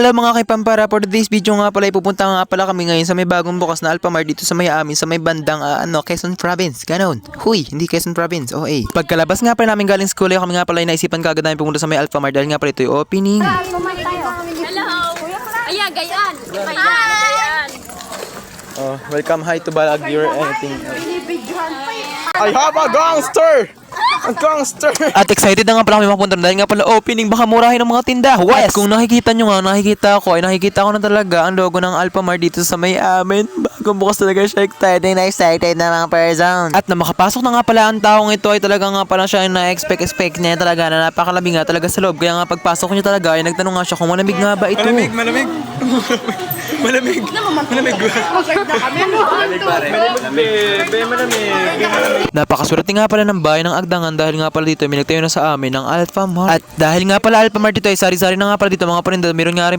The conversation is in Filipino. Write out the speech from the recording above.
Hello mga kaipampara, for today's video nga pala ipupunta nga pala kami ngayon sa may bagong bukas na Alphamart dito sa may amin sa may bandang ah, ano, Quezon Province. Ganon. Huy, hindi Quezon Province. Oh, eh. Pagkalabas nga pala namin galing school, eh, kami nga pala naisipan kagad namin pumunta sa may Alphamart dahil nga pala ito yung opening. Hello! Ayan, gayaan! Gayaan! Oh, welcome hi to Baguio or anything. I have a gangster! A gangster! At excited na nga pala kami mapunta dahil nga pala opening baka murahin ng mga tinda. West! At kung nakikita nyo nga, nakikita ko ay nakikita ko na talaga ang logo ng Alphamart dito sa may amin. Bagong bukas talaga siya excited na excited na mga person. At na makapasok na nga pala ang taong ito ay talaga nga pala siya na expect expect niya talaga na napakalabi nga talaga sa loob. Kaya nga pagpasok niya talaga ay nagtanong nga siya kung malamig nga ba ito. Malamig, malamig. malamig. Malamig. Malamig pare. Malamig. Nga pala ng bayan ng Agdangan dahil nga pala dito may nagtayo na sa amin ng Alpha Mart. At dahil nga pala Alpha Mart dito ay sari-sari na nga pala dito mga parinda. Meron nga rin